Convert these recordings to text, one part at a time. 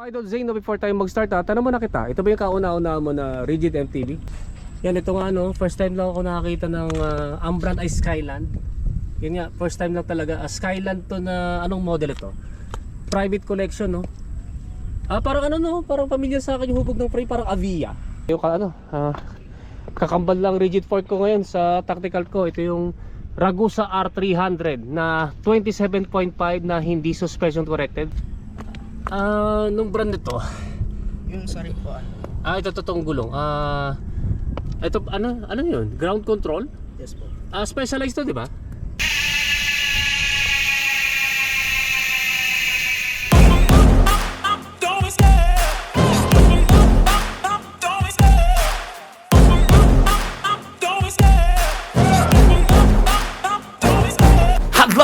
Idol Zane, no, before tayo mag-start ha, tanong mo na kita, ito ba yung kauna-una mo na rigid MTV? Yan, ito nga ano, first time lang ako nakakita ng uh, Ambran ay Skyland. Yun nga, first time lang talaga. Ah, Skyland to na, anong model ito? Private collection, no? Ah, parang ano no, parang pamilya sa akin yung hubog ng frame, parang Avia. Yung ka, ano, ah, kakambal lang rigid fork ko ngayon sa tactical ko. Ito yung Ragusa R300 na 27.5 na hindi suspension corrected. Ah, nung brand nito, Yung sa rin po, ano? ah, ito totoong gulong. Ah, ito, ano, ano yun? Ground control? Yes po. Ah, specialized to, di ba?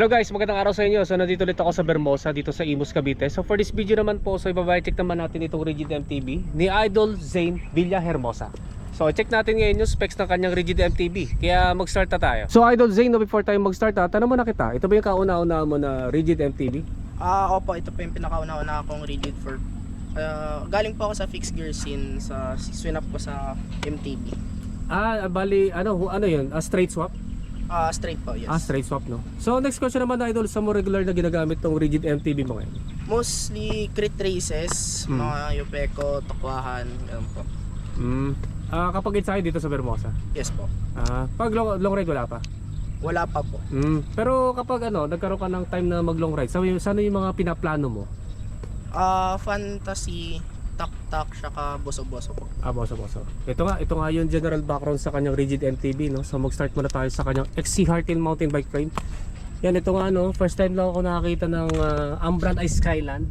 Hello guys, magandang araw sa inyo. So nandito ulit ako sa Bermosa dito sa Imus Cavite. So for this video naman po, so ibabay-check naman natin itong Rigid MTB ni Idol Zane Villa Hermosa. So check natin ngayon yung specs ng kanyang Rigid MTB. Kaya mag-start na tayo. So Idol Zane, no, before tayo mag-start ha, tanong mo na kita. Ito ba yung kauna-una mo na Rigid MTB? Ah, opo, ito po yung pinakauna-una akong rigid for Ah, galing po ako sa fixed gear scene sa swing up ko sa MTB. Ah, bali, ano, ano yun? Ah, straight swap? Ah, straight po, yes. Ah, straight swap no. So next question naman Idol, sa mo regular na ginagamit tong Rigid MTB mo ngayon? Mostly crit races, Hmm. mga Yupeco, Tokwahan, ganun po. Mm. Ah, kapag it's dito sa Bermosa. Yes po. Ah, pag long, long ride wala pa. Wala pa po. Mm. Pero kapag ano, nagkaroon ka ng time na mag long ride, yung- saan yung mga pinaplano mo? Ah, fantasy, tak-tak, saka boso-boso po. Ah, boso, boso. Ito nga, ito nga yung general background sa kanyang rigid MTB, no? So mag-start muna tayo sa kanyang XC Hartin mountain bike frame. Yan, ito nga ano, first time lang ako nakakita ng ah, Ambran ay Skyland.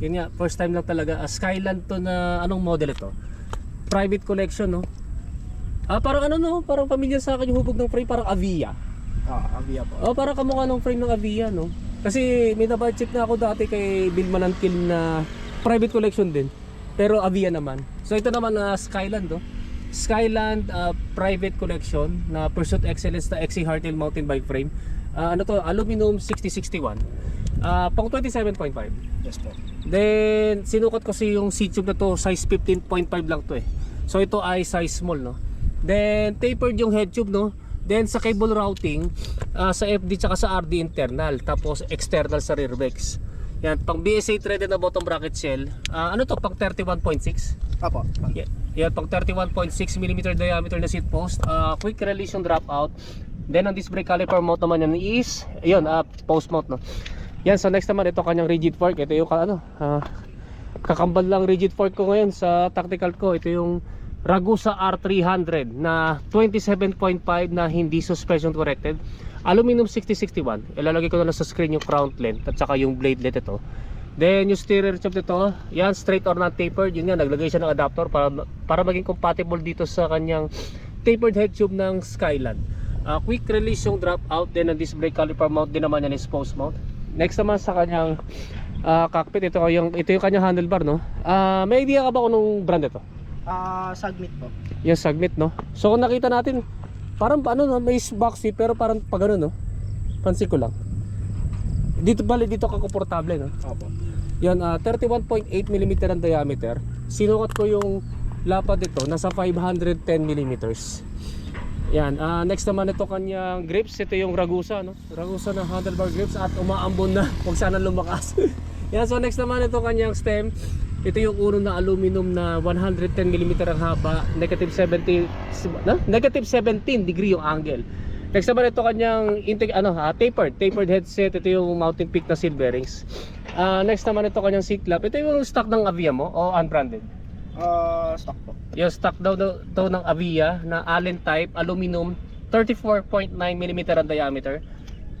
Yun nga, first time lang talaga. Ah, Skyland to na, anong model ito? Private collection, no? Ah, parang ano no, parang pamilya sa akin yung hubog ng frame, parang Avia. Ah, Avia po. Oh, parang kamukha ng frame ng Avia, no? Kasi may na-budget na ako dati kay Bill Manantil na private collection din. Pero Avia naman. So ito naman na Skyland, no? Skyland uh, private collection na Pursuit Excellence na XC Hardtail mountain bike frame. Ah, ano to? Aluminum 6061. Ah, pang 27.5. Yes po. Then sinukat ko si yung C-tube na to size 15.5 lang to eh. So ito ay size small no. Then tapered yung head tube no. Then sa cable routing ah, sa FD tsaka sa RD internal tapos external sa rear brakes. Yan, pang BSA threaded na bottom bracket shell. Ah, ano to? Pang 31.6. Apo. Yeah, yan, pang 31.6 mm diameter na seat post. Ah, quick release yung dropout. Then ang disc brake caliper mount naman yan is, ayun, ah, post mount no. Yan, so next naman ito kanyang rigid fork. Ito yung ano, ah, kakambal lang rigid fork ko ngayon sa tactical ko. Ito yung Ragusa R300 na 27.5 na hindi suspension corrected. Aluminum 6061. Ilalagay ko na lang sa screen yung crown length at saka yung blade length ito. Then yung steer tube nito, yan straight or not tapered. Yun nga, naglagay siya ng adapter para para maging compatible dito sa kanyang tapered head tube ng Skyland. Ah, quick release yung drop out, then ang disc brake caliper mount din naman yan is post mount. Next naman sa kanyang ah, cockpit, ito yung ito yung kanyang handlebar, no. Ah, may idea ka ba kung anong brand ito? Ah, Sagmit po. Yung Sagmit, no. So kung nakita natin, parang ano no, may boxy pero parang pag ano no. Pansin ko lang. Dito bali dito ka komportable, no. Opo. Yan, ah, 31.8 mm ang diameter. Sinukat ko yung lapad nito, nasa 510 mm. Yan, ah, next naman ito kanyang grips. Ito yung Ragusa, no? Ragusa na handlebar grips at umaambon na. Huwag sana lumakas. Yan, so next naman ito kanyang stem. Ito yung uno na aluminum na 110 mm ang haba, negative 70 na? Negative 17 degree yung angle. Next naman ito kanyang intake ano, ah, tapered, tapered headset. Ito yung mountain peak na seal bearings. Ah, next naman ito kanyang seat flap. Ito yung stock ng Avia mo o unbranded? Ah, stock po. Yung stock daw to ng Avia na Allen type, aluminum, 34.9 mm ang diameter.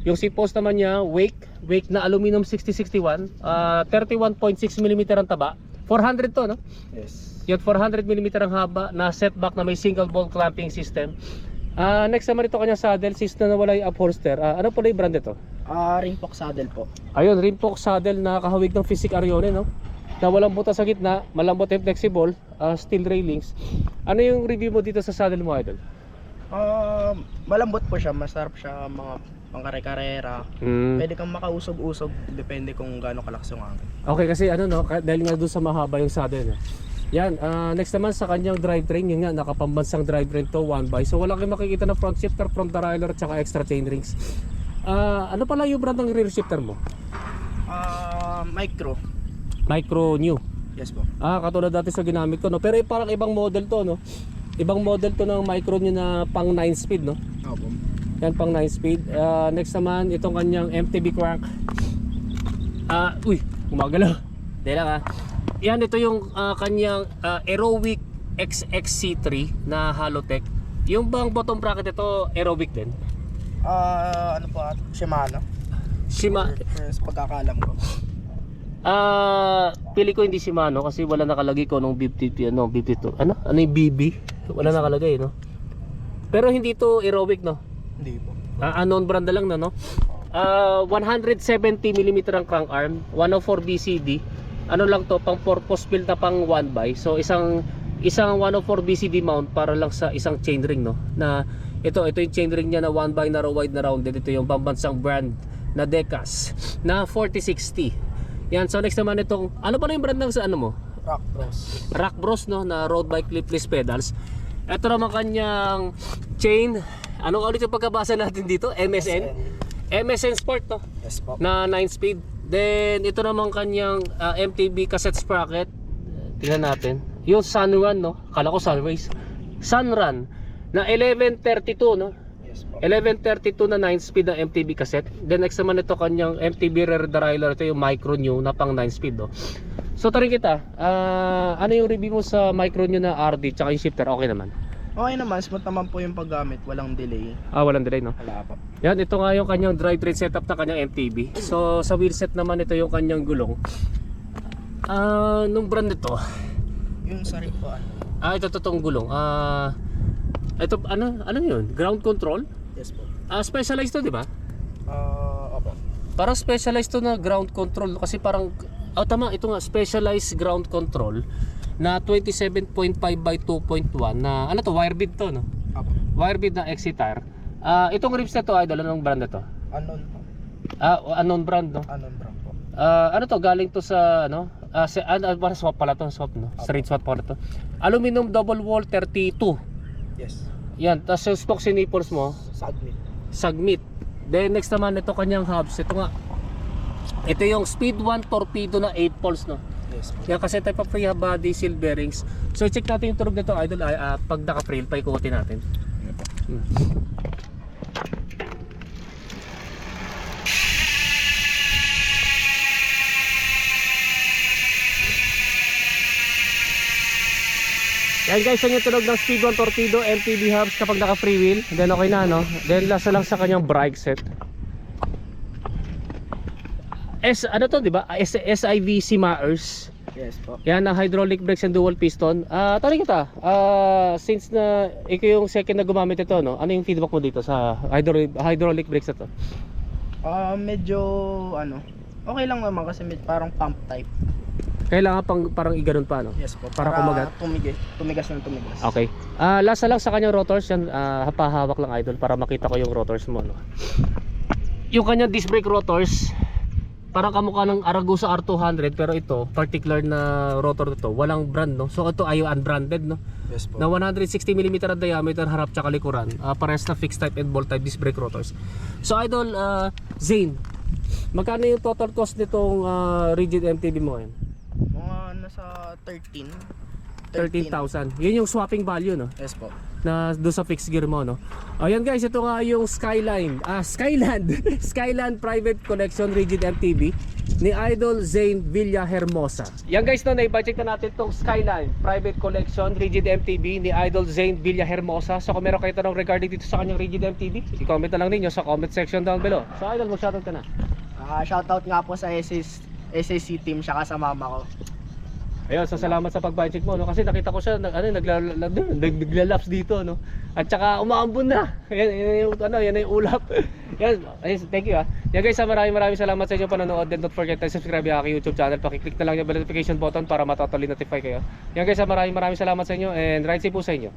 Yung seat post naman niya, wake, wake na aluminum 6061, ah 31.6 mm ang taba. 400 to, no? Yes. Yun, 400 mm ang haba na setback na may single bolt clamping system. Ah, next naman ito kanya saddle, since na nawala yung upholster. Ah, ano pala yung brand ito? Ah, ring pock saddle po. Ayun, Rimpock saddle na kahawig ng Physic Arione, no? Na walang butas sa gitna, malambot and flexible, ah, steel railings. Ano yung review mo dito sa saddle mo, idol? Ah, malambot po siya, masarap siya mga pangkare-karera. Mm. Pwede kang makausog-usog, depende kung gaano kalakas yung hangin. Okay, kasi ano no, dahil nga doon sa mahaba yung saddle. Eh. Yan, ah, next naman sa kanyang drivetrain, yun nga, nakapambansang drivetrain to, one by. So wala kayong makikita na front shifter, front derailleur, at saka extra chain rings. Ah, ano pala yung brand ng rear shifter mo? Ah, micro. Micro New. Yes po. Ah, katulad dati sa ginamit ko, no? Pero eh, parang ibang model to, no? Ibang model to ng micro New na pang 9 speed, no? Opo. Yan pang 9 speed. Ah, next naman, itong kanyang MTB crank. Ah, uy, gumagalaw. Hindi lang ah. Yan, ito yung ah, kanyang ah, Aerowick XXC3 na Halotech. Yung bang bottom bracket ito, Aerowick din? Ah, ano po, Shimano. Shima, First pagkakalam ko. ah, pili ko hindi Shimano kasi wala nakalagay ko nung BB, ano, BB2. Ano? Ano yung BB? Wala nakalagay, no? Pero hindi to Aerowick, no? Hindi po. Ah, unknown brand na lang na no. Ah, 170 mm ang crank arm, 104 BCD. Ano lang to, pang purpose built na pang 1 by. So isang isang 104 BCD mount para lang sa isang chainring no. Na ito ito yung chainring niya na 1 by narrow wide na rounded. Ito yung pambansang brand na Decas na 4060. Yan, so next naman itong ano ba na yung brand ng sa ano mo? Rock Bros. Rock Bros no na road bike clipless pedals. Ito naman kanyang chain. Anong ulit yung pagkabasa natin dito? MSN. MSN Sport to Yes po. na 9 speed. Then ito naman kanyang ah, MTB cassette sprocket. Tingnan natin. Yung Sunrun no. Kala ko Sunrace. Sunrun na 1132 no. Yes po. 1132 na 9 speed na MTB cassette. Then next naman ito kanyang MTB rear derailleur. Ito yung micro new na pang 9 speed. No? So tarin kita, ah, ano yung review mo sa micro new na RD tsaka yung shifter? Okay naman. Okay naman, smooth naman po yung paggamit, walang delay. Ah, walang delay no? Wala po. Yan, ito nga yung kanyang drivetrain setup na kanyang MTB. So sa wheelset naman ito yung kanyang gulong. Ah, nung brand nito, Yung sa rin po, ano. ah ito totoong gulong. Ah, ito ano, ano yun? Ground control? Yes po. Ah, specialized to, di ba? Ah, opo. Parang specialized to na ground control kasi parang oh tama ito nga specialized ground control na 27.5 by 2.1 na ano to wire bid to no wire bid na Excitar ah itong rims na to idol anong brand na to Unknown po. ah unknown brand no Unknown brand po. ah ano to galing to sa ano ah sa ano ah, swap pala to swap no straight swap pala to aluminum double wall 32 Yes. yan tapos yung spoke si nipples mo Submit. Sagmit. Then next naman ito kanyang hubs. Ito nga. Ito yung Speed 1 torpedo na 8 poles no. Yes. Yan kasi type of free body seal bearings. So check natin yung tunog nito idol ay ah, pag naka-trail pa ikutin natin. Hmm. Yan guys, yan yung tunog ng Speed 1 Torpedo MTB hubs kapag naka free wheel. Then okay na no. Then last na lang sa kanyang brake set. S ano to, 'di ba? S SIV Simaers. Yes po. Yan ang hydraulic brakes and dual piston. Ah, tanong kita. Ah, since na ikaw yung second na gumamit ito, no? Ano yung feedback mo dito sa hydraulic hydraulic brakes na to? Ah, medyo ano. Okay lang naman kasi med- parang pump type. Kailangan pang parang iganon pa, no? Yes po. Para kumagat? Tumigas, tumigas ng tumigas. Okay. Ah, last na lang sa kanyang rotors, yan ah, hapahawak lang idol para makita ko yung rotors mo, no. Yung kanyang disc brake rotors, parang kamukha ng Aragosa R200 pero ito, particular na rotor nito, walang brand, no. So ito ay unbranded, no. Yes po. na 160 mm ang diameter harap tsaka likuran uh, parehas na fixed type and bolt type disc brake rotors so idol uh, Zane magkano yung total cost nitong uh, rigid MTB mo ngayon? Mga nasa 13. 13,000 yun yung swapping value no Yes po. na doon sa fixed gear mo no ayan guys ito nga yung Skyline ah Skyland Skyland private collection rigid MTB ni Idol Zane Villa Hermosa. Yan guys, no, na-budget na natin tong Skyline Private Collection Rigid MTB ni Idol Zane Villa Hermosa. So kung meron kayo tanong regarding dito sa kanyang Rigid MTB, i-comment na lang ninyo sa comment section down below. So Idol, mag-shoutout ka na. Ah, shoutout nga po sa SS, SAC team saka sa mama ko. Ayun, so salamat sa pag-budget mo no kasi nakita ko siya nag ano nagla- nag- nag- naglalaps dito no. At saka umaambon na. Yan, yan ano, yan yung ulap. yan, ayun, thank you ah. Yan guys, ah, maraming maraming salamat sa inyo panonood. Then don't forget to subscribe sa aking YouTube channel. Paki-click na lang yung notification button para matotally notify kayo. Yan guys, ah, maraming maraming salamat sa inyo and ride safe po sa inyo.